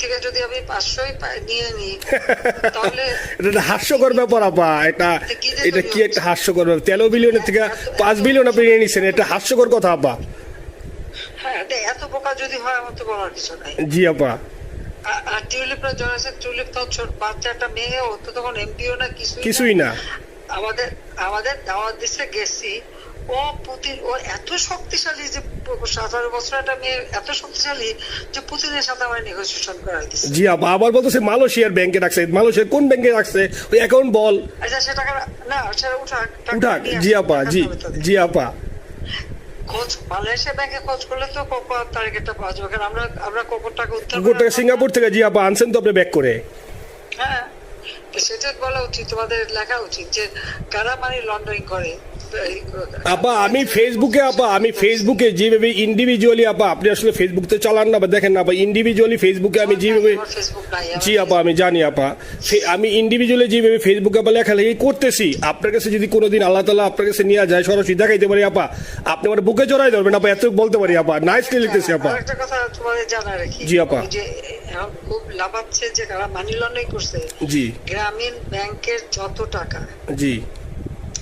থেকে যদি আমি পাঁচশোই নিয়ে নিই তাহলে এটা হাস্যকর ব্যাপার আপা। এটা এটা কি একটা হাস্যকর ব্যাপার? তেরো বিলিয়নের থেকে পাঁচ বিলিয়ন আপনি নিয়ে নিচ্ছেন এটা হাস্যকর কথা আপা। হ্যাঁ এত বোকা যদি হয় আমার তো বলার কিছু নাই। জি আপা। আর টিউলিপরা টিউলিপ তো মেয়ে ও তো তখন এমপিও না কিছুই কিছুই না। আমাদের আমাদের দাওয়াত দিচ্ছে গেছি। ও এত শক্তিশালী যে বছর একটা মেয়ে এত শক্তিশালী যে পুতিনের সাথে আমার নেগোসিয়েশন দিচ্ছে জি আপা আবার বলতেছে মালয়েশিয়ার ব্যাংকে রাখছে। মালয়েশিয়ার কোন ব্যাংকে রাখছে? ওই অ্যাকাউন্ট বল। আচ্ছা সে টাকা না সেটা উঠাক উঠাক জি আপা জি জি আপা। খোঁজ মালয়েশিয়া ব্যাংকে খোঁজ করলে তো পাওয়া যাবে? কারণ আমরা আমরা কোকোর টাকা উদ্ধার করে সিঙ্গাপুর থেকে জি আপা আনছেন তো আপনি ব্যাক করে। হ্যাঁ। সেটা বলা উচিত তোমাদের লেখা উচিত যে কারা মানি লন্ডারিং করে? আপা আমি ফেসবুকে আপা আমি ফেসবুকে যেভাবে ইন্ডিভিজুয়ালি আপা আপনি আসলে ফেসবুক তো চালান না বা দেখেন না আপা ইন্ডিভিজুয়ালি ফেসবুকে আমি যেভাবে জি আপা আমি জানি আপা। আমি ইন্ডিভিজুয়ালি যেভাবে ফেসবুকে আপা লেখালেখি করতেছি আপনার কাছে যদি কোনোদিন আল্লাহ তালা আপনার কাছে নিয়ে যায় সরাসরি দেখাইতে পারি আপা আপনি আমার বুকে জড়াই ধরবেন আপা এত বলতে পারি আপা। নাইসলি লিখতেছি আপা। কথা তোমাদের জানা রাখি জি, আপা। খুব লাভাচ্ছে যে মানি লন্ডারিং করছে জি। গ্রামীণ ব্যাংকের যত টাকা জি।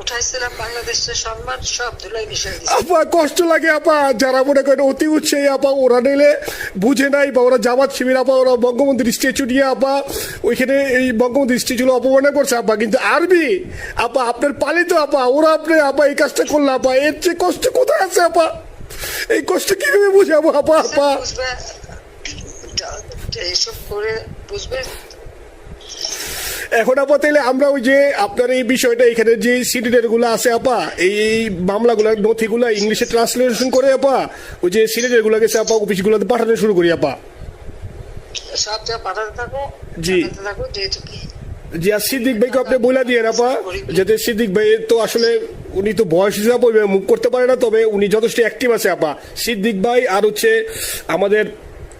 উঠাইছিলাম বাংলাদেশের সম্মান সব ধুলাই মিশাই আপা কষ্ট লাগে আপা। যারা মনে করেন অতি উৎসাহী আপা ওরা নিলে বুঝে নাই বা ওরা জামাত শিবির আপা ওরা বঙ্গবন্ধুর স্ট্যাচু নিয়ে আপা ওইখানে এই বঙ্গবন্ধুর করছে আপা। কিন্তু আরবি আপা আপনার পালিত আপা ওরা আপনি আপা এই কাজটা করল আপা এর চেয়ে কষ্ট কোথায় আছে আপা? এই কষ্ট কীভাবে বুঝাবো আপা? আপা এইসব করে বুঝবে। এখন আপা তাইলে আমরা ওই যে আপনার এই বিষয়টা এখানে যে সিডিডেরগুলো আছে আপা এই এই মামলাগুলো নথিগুলো ইংলিশে ট্রান্সলেশন করে আপা ওই যে সিডিডেরগুলো গেছে আপা অফিসগুলোতে পাঠানো শুরু করি আপা সব পাঠাতে থাকো জি। পাঠাতে থাকো যেহেতু কি জি আর সিদ্দিক ভাইকে আপনি বলে দিয়ে আপা যাতে সিদ্দিক ভাই তো আসলে উনি তো বয়স হিসাবে মুভ করতে পারে না তবে উনি যথেষ্ট অ্যাক্টিভ আছে আপা সিদ্দিক ভাই আর হচ্ছে আমাদের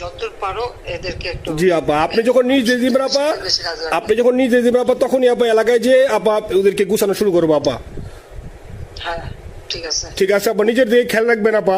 যতদূর পারো এদেরকে একটু জি আপা আপনি যখন নিজ দিয়ে দিবেন আপা। আপনি যখন নিজ দিয়ে দিবেন আপা তখনই আপা এলাকায় যে আপা ওদেরকে গুছানো শুরু করব আপা। হ্যাঁ ঠিক আছে। ঠিক আছে আপা নিজের দিকে খেয়াল রাখবেন আপা।